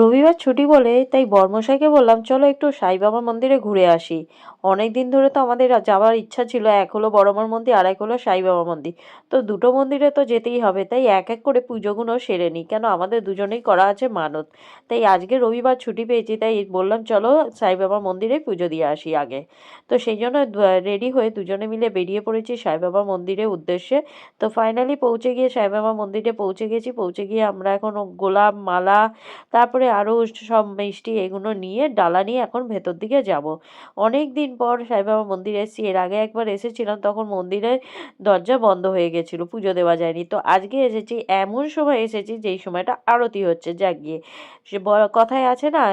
রবিবার ছুটি বলে তাই বর্মশাইকে বললাম, চলো একটু সাই বাবা মন্দিরে ঘুরে আসি। অনেক দিন ধরে তো আমাদের যাওয়ার ইচ্ছা ছিল, এক হলো বড়মার মন্দির, আর এক হলো সাই বাবা মন্দির। তো দুটো মন্দিরে তো যেতেই হবে, তাই এক এক করে পুজোগুলো সেরে নিই, কেন আমাদের দুজনেই করা আছে মানত। তাই আজকে রবিবার ছুটি পেয়েছি, তাই বললাম, চলো সাই বাবা মন্দিরে পুজো দিয়ে আসি আগে। তো সেই জন্য রেডি হয়ে দুজনে মিলে বেরিয়ে পড়েছি সাই বাবা মন্দিরের উদ্দেশ্যে। তো ফাইনালি পৌঁছে গিয়ে সাই বাবা মন্দিরে পৌঁছে গেছি, পৌঁছে গিয়ে আমরা এখন গোলাপ মালা, তারপরে আরও সব মিষ্টি এগুলো নিয়ে ডালা নিয়ে এখন ভেতর দিকে যাব। অনেক দিন পর সাইবাবা মন্দিরে এসেছি, এর আগে একবার এসেছিলাম, তখন মন্দিরের দরজা বন্ধ হয়ে গেছিল, পুজো দেওয়া যায়নি। তো আজকে এসেছি, এমন সময় এসেছি যেই সময়টা আরতি হচ্ছে জাগিয়ে গিয়ে। সে কথায় আছে না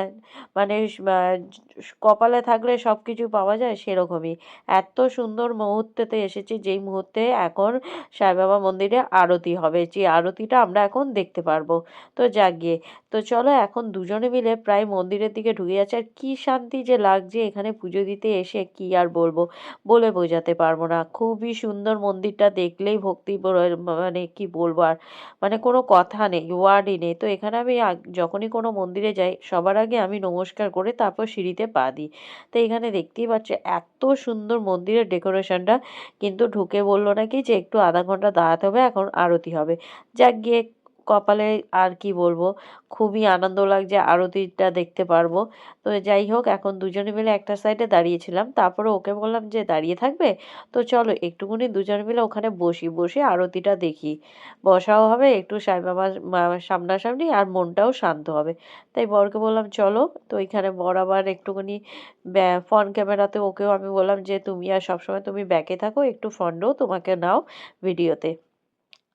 মানে কপালে থাকলে সব কিছু পাওয়া যায় সেরকমই। এত সুন্দর মুহূর্তেতে এসেছি যেই মুহূর্তে এখন সাইবাবা মন্দিরে আরতি হবে, যে আরতিটা আমরা এখন দেখতে পারব। তো জাগিয়ে তো চলো এখন দুজনে মিলে প্রায় মন্দিরের দিকে ঢুকে যাচ্ছে। আর কী শান্তি যে লাগছে এখানে পুজো দিতে এসে কি আর বলব, বলে বোঝাতে পারব না। খুবই সুন্দর মন্দিরটা দেখলেই ভক্তি মানে কি বলব আর মানে কোনো কথা নেই, ওয়ার্ডই নেই। তো এখানে আমি যখনই কোনো মন্দিরে যাই, সবার আগে আমি নমস্কার করে তারপর সিঁড়িতে পা দিই। তো এখানে দেখতেই পাচ্ছ এত সুন্দর মন্দিরের ডেকোরেশনটা, কিন্তু ঢুকে বলল নাকি যে একটু আধা ঘণ্টা দাঁড়াতে হবে, এখন আরতি হবে। যাক গিয়ে কপালে আর কি বলব, খুবই আনন্দ লাগছে আরতিটা দেখতে পারব। তো যাই হোক, এখন দুজনে মিলে একটা সাইডে দাঁড়িয়েছিলাম তারপরে ওকে বললাম যে, দাঁড়িয়ে থাকবে? তো চলো একটুকুনি দুজনে মিলে ওখানে বসি, বসে আরতিটা দেখি। বসাও হবে, একটু সাই বাবার সামনাসামনি আর মনটাও শান্ত হবে। তাই বরকে বললাম, চলো। তো এখানে বর আবার একটুখানি ফ্রন্ট ক্যামেরাতে ওকেও আমি বললাম যে, তুমি আর সবসময় তুমি ব্যাকে থাকো, একটু ফন্ডও তোমাকে নাও ভিডিওতে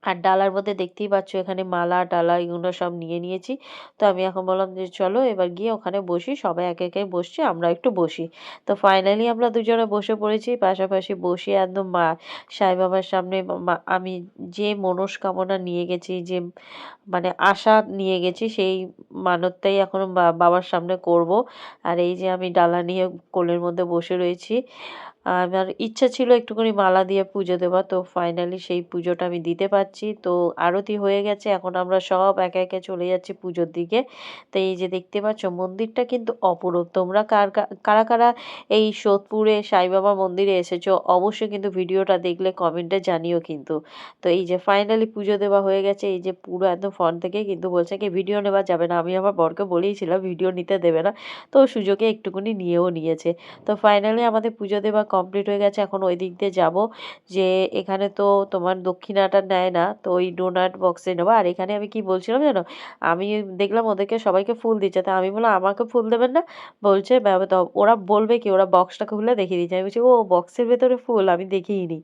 আর ডালার মধ্যে দেখতেই পাচ্ছ এখানে মালা, ডালা এগুলো সব নিয়ে নিয়েছি। তো আমি এখন বললাম যে, চলো এবার গিয়ে ওখানে বসি, সবাই একে একে বসছি, আমরা একটু বসি। তো ফাইনালি আমরা দুজনে বসে পড়েছি, পাশাপাশি বসে একদম মা সাই বাবার সামনে আমি যে মনস্কামনা নিয়ে গেছি, যে মানে আশা নিয়ে গেছি, সেই মানতটাই এখন বাবার সামনে করব। আর এই যে আমি ডালা নিয়ে কোলের মধ্যে বসে রয়েছি আমার ইচ্ছা ছিল একটুখানি মালা দিয়ে পুজো দেওয়া, তো ফাইনালি সেই পুজোটা আমি দিতে পারছি। তো আরতি হয়ে গেছে, এখন আমরা সব একে একে চলে যাচ্ছি পুজোর দিকে। তো এই যে দেখতে পাচ্ছ, মন্দিরটা কিন্তু অপরূপ। তোমরা কার কারা কারা এই সোদপুরে সাইবাবা মন্দিরে এসেছ, অবশ্যই কিন্তু ভিডিওটা দেখলে কমেন্টে জানিও কিন্তু। তো এই যে ফাইনালি পুজো দেওয়া হয়ে গেছে, এই যে পুরো একদম ফোন থেকে কিন্তু বলছে কি, ভিডিও নেওয়া যাবে না। আমি আমার বরকে বলেইছিলাম, ভিডিও নিতে দেবে না। তো সুযোগে একটুকুনি নিয়েও নিয়েছে। তো ফাইনালি আমাদের পুজো দেওয়া কমপ্লিট হয়ে গেছে, এখন ওই দিক দিয়ে যাব। যে এখানে তো তোমার দক্ষিণাটা নেয় না, তো ওই ডোনাট বক্সে নেব। আর এখানে আমি কি বলছিলাম জানো? আমি দেখলাম ওদেরকে সবাইকে ফুল দিচ্ছে, তা আমি বললাম, আমাকে ফুল দেবেন না? বলছে ওরা বলবে কি, ওরা বক্সটাকে খুলে দেখিয়ে দিচ্ছে। আমি বলছি, ও বক্সের ভেতরে ফুল? আমি দেখিনি।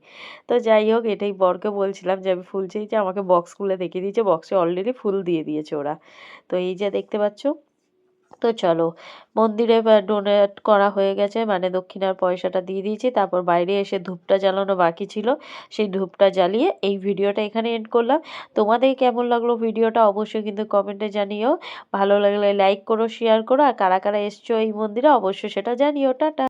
তো যাই হোক, এটাই বরকে বলছিলাম যে, আমি ফুল চেয়েছি আমাকে বক্স খুলে দেখিয়ে দিয়েছে। বক্সে অলরেডি ফুল দিয়ে দিয়েছে ওরা। তো এই যে দেখতে পাচ্ছ? তো চলো, মন্দিরে ডোনেট করা হয়ে গেছে মানে দক্ষিণার পয়সাটা দিয়ে দিয়েছি, তারপর বাইরে এসে ধূপটা জ্বালানো বাকি ছিল, সেই ধূপটা জ্বালিয়ে এই ভিডিওটা এখানে এন্ড করলাম। তোমাদের কেমন লাগল ভিডিওটা অবশ্যই কিন্তু কমেন্টে জানিও, ভালো লাগলে লাইক করো শেয়ার করো, আর কারা কারা এসছো এই মন্দিরে অবশ্যই সেটা জানিও, টাটা।